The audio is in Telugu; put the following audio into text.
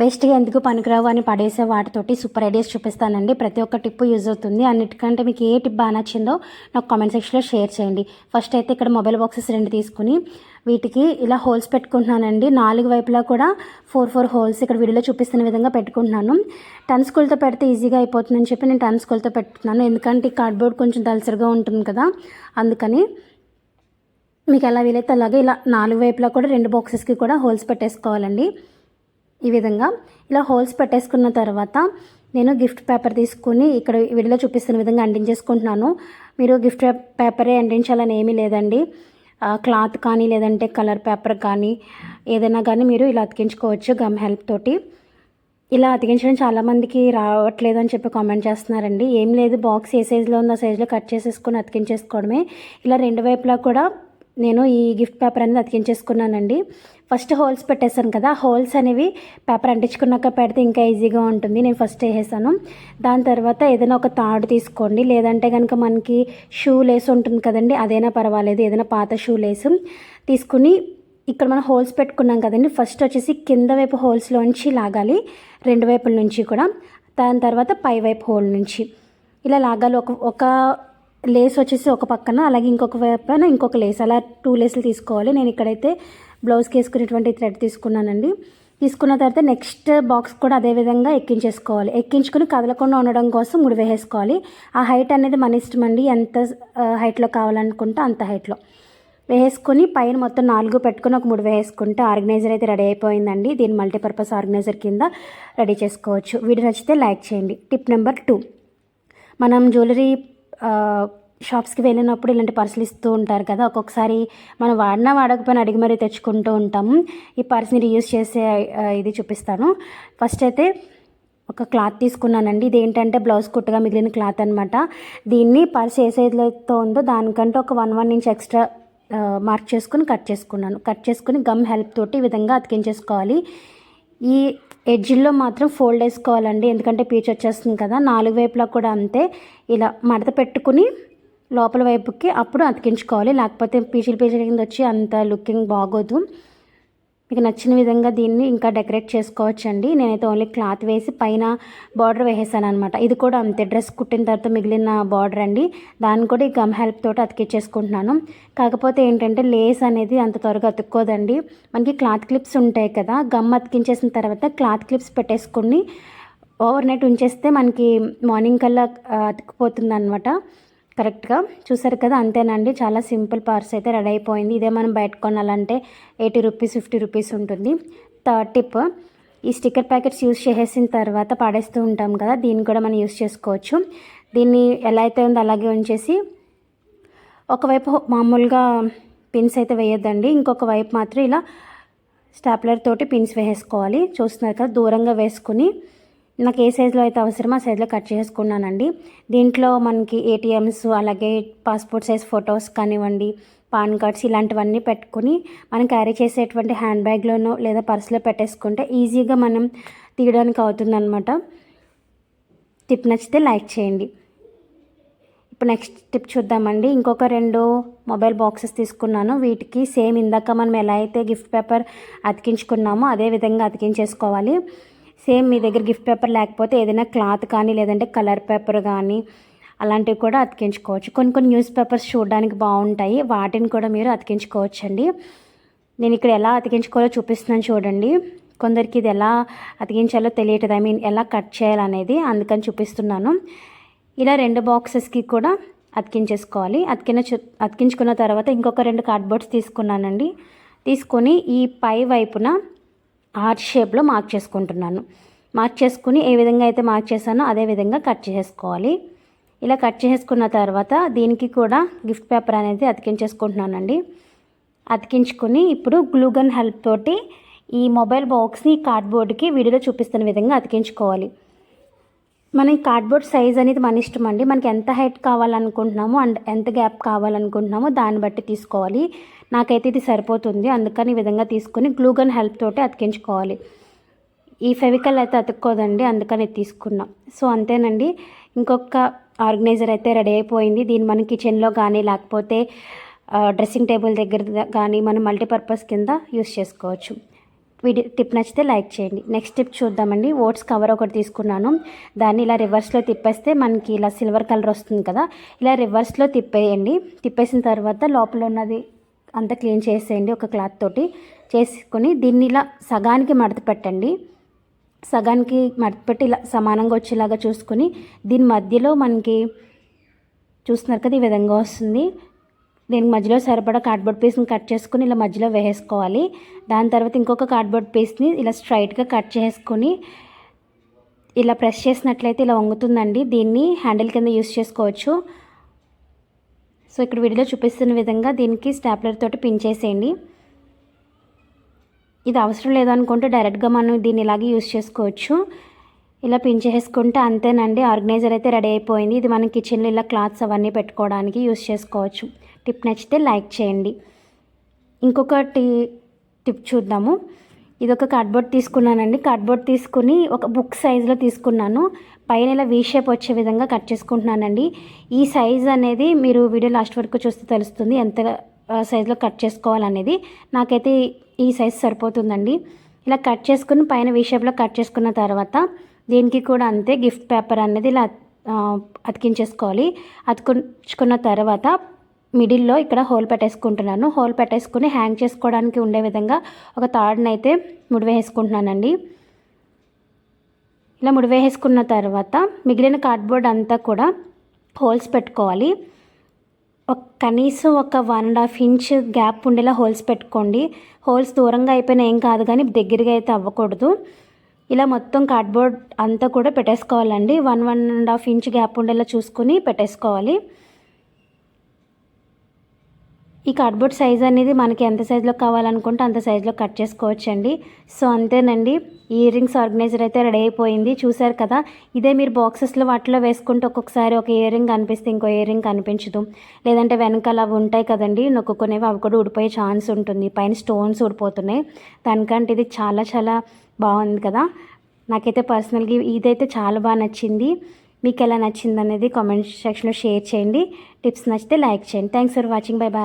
వేస్ట్గా ఎందుకు పనికిరావు అని పడేసే వాటితోటి సూపర్ ఐడియాస్ చూపిస్తానండి. ప్రతి ఒక్క టిప్ యూజ్ అవుతుంది. అన్నిటికంటే మీకు ఏ టిప్ బాగా నచ్చిందో నాకు కామెంట్ సెక్షన్లో షేర్ చేయండి. ఫస్ట్ అయితే ఇక్కడ మొబైల్ బాక్సెస్ రెండు తీసుకుని వీటికి ఇలా హోల్స్ పెట్టుకుంటున్నానండి. నాలుగు వైపులా కూడా ఫోర్ ఫోర్ హోల్స్ ఇక్కడ వీడియోలో చూపిస్తున్న విధంగా పెట్టుకుంటున్నాను. టన్ స్కూల్తో పెడితే ఈజీగా అయిపోతుందని చెప్పి నేను టన్ స్కూల్తో పెట్టుకున్నాను. ఎందుకంటే ఈ కార్డ్బోర్డ్ కొంచెం దలసరిగా ఉంటుంది కదా. అందుకని మీకు ఎలా వీలైతే అలాగే ఇలా నాలుగు వైపులా కూడా రెండు బాక్సెస్కి కూడా హోల్స్ పెట్టేసుకోవాలండి. ఈ విధంగా ఇలా హోల్స్ పెట్టేసుకున్న తర్వాత నేను గిఫ్ట్ పేపర్ తీసుకుని ఇక్కడ వీడియోలో చూపిస్తున్న విధంగా అంటించేసుకుంటున్నాను మీరు గిఫ్ట్ పేపరే అంటించాలని ఏమీ లేదండి. క్లాత్ కానీ లేదంటే కలర్ పేపర్ కానీ ఏదైనా కానీ మీరు ఇలా అతికించుకోవచ్చు గమ్ హెల్ప్ తోటి. ఇలా అతికించడం చాలామందికి రావట్లేదు అని చెప్పి కామెంట్ చేస్తున్నారండి. ఏం లేదు బాక్స్ ఏ సైజులో ఉందో ఆ సైజులో కట్ చేసేసుకొని అతికించేసుకోవడమే. ఇలా రెండు వైపులా కూడా నేను ఈ గిఫ్ట్ పేపర్ అనేది అతికించేసుకున్నానండి. ఫస్ట్ హోల్స్ పెట్టేశాను కదా హోల్స్ అనేవి పేపర్ అంటించుకున్నాక పెడితే ఇంకా ఈజీగా ఉంటుంది. నేను ఫస్ట్ వేసేసాను. దాని తర్వాత ఏదైనా ఒక తాడు తీసుకోండి. లేదంటే కనుక మనకి షూ లేస్ ఉంటుంది కదండి అదైనా పర్వాలేదు. ఏదైనా పాత షూ లేసు తీసుకుని ఇక్కడ మనం హోల్స్ పెట్టుకున్నాం కదండి. ఫస్ట్ వచ్చేసి కింద వైపు హోల్స్లోంచి లాగాలి రెండు వైపుల నుంచి కూడా. దాని తర్వాత పై వైపు హోల్ నుంచి. ఇలా లాగాలి. ఒక ఒక లేస్ వచ్చేసి ఒక పక్కన అలాగే ఇంకొక వైపున ఇంకొక లేస్. అలా టూ లేసులు తీసుకోవాలి. నేను ఇక్కడైతే బ్లౌజ్కి వేసుకునేటువంటి థ్రెడ్ తీసుకున్నానండి. తీసుకున్న తర్వాత నెక్స్ట్ బాక్స్ కూడా అదే విధంగా ఎక్కించేసుకోవాలి. ఎక్కించుకుని కదలకుండా ఉండడం కోసం ముడి వేసేసుకోవాలి. ఆ హైట్ అనేది మన ఇష్టం అండి. ఎంత హైట్లో కావాలనుకుంటే అంత హైట్లో. వేసుకొని పైన మొత్తం నాలుగు పెట్టుకొని ఒక మూడు వేసుకుంటే ఆర్గనైజర్ అయితే రెడీ అయిపోయిందండి. దీని మల్టీపర్పస్ ఆర్గనైజర్ కింద రెడీ చేసుకోవచ్చు. వీడియో నచ్చితే లైక్ చేయండి. Tip number two. మనం జ్యువెలరీ షాప్స్కి వెళ్ళినప్పుడు ఇలాంటి పర్సులు ఇస్తూ ఉంటారు కదా ఒక్కొక్కసారి మనం వాడినా వాడకపోయినా అడిగి మరీ తెచ్చుకుంటూ ఉంటాము ఈ పర్స్ని రీయూజ్ చేసే ఇది చూపిస్తాను. ఫస్ట్ అయితే ఒక క్లాత్ తీసుకున్నానండి. ఇది ఏంటంటే బ్లౌజ్ కుట్టుగా మిగిలిన క్లాత్ అనమాట దీన్ని పర్స్ ఏ సైజులో ఉందో దానికంటే ఒక one one inch extra mark చేసుకుని కట్ చేసుకున్నాను. కట్ చేసుకుని గమ్ హెల్ప్ తోటి ఈ విధంగా అతికించేసుకోవాలి. ఈ ఎడ్జిల్లో మాత్రం ఫోల్డ్ వేసుకోవాలండి. ఎందుకంటే పీచ్ వచ్చేస్తుంది కదా. నాలుగు వైపులా కూడా అంతే. ఇలా మడత పెట్టుకుని లోపల వైపుకి అప్పుడు అతికించుకోవాలి. లేకపోతే పీచులు పీచులు కింద వచ్చి అంత లుకింగ్ బాగోదు. మీకు నచ్చిన విధంగా దీన్ని ఇంకా డెకరేట్ చేసుకోవచ్చండి. నేనైతే ఓన్లీ క్లాత్ వేసి పైన బార్డర్ వేసేసాను అనమాట ఇది కూడా అంతే డ్రెస్ కుట్టిన తర్వాత మిగిలిన బార్డర్ అండి. దాన్ని కూడా ఈ గమ్ హెల్ప్ తోటి అతికిచ్చేసుకుంటున్నాను. కాకపోతే ఏంటంటే లేస్ అనేది అంత త్వరగా అతుక్కోదండి. మనకి క్లాత్ క్లిప్స్ ఉంటాయి కదా గమ్ అతికించేసిన తర్వాత క్లాత్ క్లిప్స్ పెట్టేసుకుని ఓవర్ నైట్ ఉంచేస్తే మనకి మార్నింగ్ కల్లా ఆ, అతుక్కుపోతుంది అనమాట కరెక్ట్గా చూసారు కదా అంతేనండి. చాలా సింపుల్ పార్స్ అయితే రెడీ అయిపోయింది. ఇదే మనం బయట కొనాలంటే ఎయిటీ రూపీస్ ఫిఫ్టీ రూపీస్ ఉంటుంది. థర్డ్ టిప్ ఈ స్టిక్కర్ ప్యాకెట్స్ యూస్ చేసేసిన తర్వాత పాడేస్తూ ఉంటాం కదా దీన్ని కూడా మనం యూస్ చేసుకోవచ్చు. దీన్ని ఎలా అయితే ఉందో అలాగే ఉంచేసి ఒకవైపు మామూలుగా పిన్స్ అయితే వేయొద్దండి. ఇంకొక వైపు మాత్రం ఇలా స్టాప్లర్ తోటి పిన్స్ వేసేసుకోవాలి. చూస్తున్నారు కదా దూరంగా వేసుకుని నాకు ఏ సైజులో అయితే అవసరమో ఆ సైజులో కట్ చేసుకున్నానండి. దీంట్లో మనకి ఏటీఎమ్స్ అలాగే పాస్పోర్ట్ సైజ్ ఫొటోస్ కానివ్వండి పాన్ కార్డ్స్ ఇలాంటివన్నీ పెట్టుకుని మనం క్యారీ చేసేటువంటి హ్యాండ్ బ్యాగ్లోనో లేదా పర్సులో పెట్టేసుకుంటే ఈజీగా మనం తీయడానికి అవుతుందన్నమాట. టిప్ నచ్చితే లైక్ చేయండి. ఇప్పుడు నెక్స్ట్ టిప్ చూద్దామండి. ఇంకొక రెండు మొబైల్ బాక్సెస్ తీసుకున్నాను. వీటికి సేమ్ ఇందాక మనం ఎలా అయితే గిఫ్ట్ పేపర్ అతికించుకున్నామో అదే విధంగా అతికించేసుకోవాలి. సేమ్ మీ దగ్గర గిఫ్ట్ పేపర్ లేకపోతే ఏదైనా క్లాత్ కానీ లేదంటే కలర్ పేపర్ కానీ అలాంటివి కూడా అతికించుకోవచ్చు. కొన్ని కొన్ని న్యూస్ పేపర్స్ చూడడానికి బాగుంటాయి. వాటిని కూడా మీరు అతికించుకోవచ్చండి. నేను ఇక్కడ ఎలా అతికించుకోవాలో చూపిస్తున్నాను చూడండి. కొందరికి ఇది ఎలా అతికించాలో తెలియటది ఐ మీన్ ఎలా కట్ చేయాలనేది అందుకని చూపిస్తున్నాను. ఇలా రెండు బాక్సెస్కి కూడా అతికించేసుకోవాలి. అతికిన అతికించుకున్న తర్వాత ఇంకొక రెండు కార్డ్బోర్డ్స్ తీసుకున్నానండి. తీసుకొని ఈ పై వైపున ఆర్చ్ షేప్లో మార్క్ చేసుకుంటున్నాను. మార్క్ చేసుకుని ఏ విధంగా అయితే మార్క్ చేశానో అదే విధంగా కట్ చేసుకోవాలి. ఇలా కట్ చేసుకున్న తర్వాత దీనికి కూడా గిఫ్ట్ పేపర్ అనేది అతికించేసుకుంటున్నానండి. అతికించుకొని ఇప్పుడు గ్లూగన్ హెల్ప్ తోటి ఈ మొబైల్ బాక్స్ని కార్డ్బోర్డ్కి వీడియోలో చూపిస్తున్న విధంగా అతికించుకోవాలి. మన కార్డ్బోర్డ్ సైజ్ అనేది మన ఇష్టం అండి. మనకి ఎంత హైట్ కావాలనుకుంటున్నామో అండ్ ఎంత గ్యాప్ కావాలనుకుంటున్నామో దాన్ని బట్టి తీసుకోవాలి. నాకైతే ఇది సరిపోతుంది. అందుకని ఈ విధంగా తీసుకొని గ్లూగన్ హెల్ప్ తోటి అతికించుకోవాలి. ఈ ఫెవికల్ అయితే అతుక్కోదండి. అందుకని తీసుకున్నాం. సో అంతేనండి. ఇంకొక ఆర్గనైజర్ అయితే రెడీ అయిపోయింది. దీన్ని మనం కిచెన్లో కానీ లేకపోతే డ్రెస్సింగ్ టేబుల్ దగ్గర కానీ మనం మల్టీపర్పస్ కింద యూస్ చేసుకోవచ్చు. వీడియో టిప్ నచ్చితే లైక్ చేయండి. నెక్స్ట్ టిప్ చూద్దామండి. ఓట్స్ కవర్ ఒకటి తీసుకున్నాను. దాన్ని ఇలా రివర్స్లో తిప్పేస్తే మనకి ఇలా సిల్వర్ కలర్ వస్తుంది కదా ఇలా రివర్స్లో తిప్పేయండి. తిప్పేసిన తర్వాత లోపల ఉన్నది అంతా క్లీన్ చేసేయండి ఒక క్లాత్ తోటి. చేసుకొని దీన్ని ఇలా సగానికి మడత పెట్టండి. సగానికి మడత పెట్టి ఇలా సమానంగా వచ్చేలాగా చూసుకొని దీని మధ్యలో మనకి చూస్తున్నారు కదా ఈ విధంగా వస్తుంది. దీని మధ్యలో సరిపడా కార్డ్బోర్డ్ పీస్ని కట్ చేసుకుని ఇలా మధ్యలో వేసుకోవాలి దాని తర్వాత ఇంకొక కార్డ్బోర్డ్ పీస్ని ఇలా స్ట్రైట్గా కట్ చేసుకొని ఇలా ప్రెస్ చేసినట్లయితే ఇలా వంగుతుందండి. దీన్ని హ్యాండిల్ కింద యూస్ చేసుకోవచ్చు. సో ఇక్కడ వీడియోలో చూపిస్తున్న విధంగా దీనికి స్టాప్లర్ తోటి పిన్ చేసేయండి. ఇది అవసరం లేదనుకుంటే డైరెక్ట్గా మనం దీన్ని ఇలాగే యూస్ చేసుకోవచ్చు. ఇలా పిన్ చేసుకుంటే అంతేనండి. ఆర్గనైజర్ అయితే రెడీ అయిపోయింది. ఇది మనం కిచెన్లో ఇలా క్లాత్స్ అవన్నీ పెట్టుకోవడానికి యూస్ చేసుకోవచ్చు. టిప్ నచ్చితే లైక్ చేయండి. ఇంకొకటి టిప్ చూద్దాము. ఇది ఒక కార్డ్బోర్డ్ తీసుకున్నానండి. కార్డ్బోర్డ్ తీసుకుని ఒక బుక్ సైజులో తీసుకున్నాను. పైన ఇలా వీ షేప్ వచ్చే విధంగా కట్ చేసుకుంటున్నానండి. ఈ సైజ్ అనేది మీరు వీడియో లాస్ట్ వరకు చూస్తే తెలుస్తుంది ఎంత సైజులో కట్ చేసుకోవాలనేది. నాకైతే ఈ సైజ్ సరిపోతుందండి. ఇలా కట్ చేసుకుని పైన వీ షేప్లో కట్ చేసుకున్న తర్వాత దీనికి కూడా అంతే గిఫ్ట్ పేపర్ అనేది ఇలా అతికించేసుకోవాలి. అతుకుంచుకున్న తర్వాత మిడిల్లో ఇక్కడ హోల్ పెట్టేసుకుంటున్నాను. హోల్ పెట్టేసుకుని హ్యాంగ్ చేసుకోవడానికి ఉండే విధంగా ఒక తాడుని అయితే ముడివేసుకుంటున్నానండి ఇలా ముడివేసుకున్న తర్వాత మిగిలిన కార్డ్బోర్డ్ అంతా కూడా హోల్స్ పెట్టుకోవాలి. ఒక కనీసం ఒక one and half inch gap ఉండేలా హోల్స్ పెట్టుకోండి. హోల్స్ దూరంగా అయిపోయినా ఏం కాదు కానీ దగ్గరగా అయితే అవ్వకూడదు. ఇలా మొత్తం కార్డ్బోర్డ్ అంతా కూడా పెట్టేసుకోవాలండి. One one and half inch gap ఉండేలా చూసుకొని పెట్టేసుకోవాలి. ఈ కార్డ్బోర్డ్ సైజ్ అనేది మనకి ఎంత సైజులో కావాలనుకుంటే అంత సైజులో కట్ చేసుకోవచ్చండి. సో అంతేనండి. ఇయర్ రింగ్స్ ఆర్గనైజర్ అయితే రెడీ అయిపోయింది. చూసారు కదా? ఇదే మీరు బాక్సెస్లో వాటిలో వేసుకుంటే ఒక్కొక్కసారి ఒక ఇయర్ రింగ్ కనిపిస్తే ఇంకో ఇయర్ రింగ్ కనిపించదు. లేదంటే వెనకాల అవి ఉంటాయి కదండి నొక్కుకునేవి అవి కూడా ఊడిపోయే ఛాన్స్ ఉంటుంది. పైన స్టోన్స్ ఊడిపోతున్నాయి. దానికంటే ఇది చాలా చాలా బాగుంది కదా? నాకైతే పర్సనల్గా ఇదైతే చాలా బాగా నచ్చింది. మీకు ఎలా నచ్చింది అనేది కామెంట్ సెక్షన్లో షేర్ చేయండి. టిప్స్ నచ్చితే లైక్ చేయండి. Thanks for watching bye bye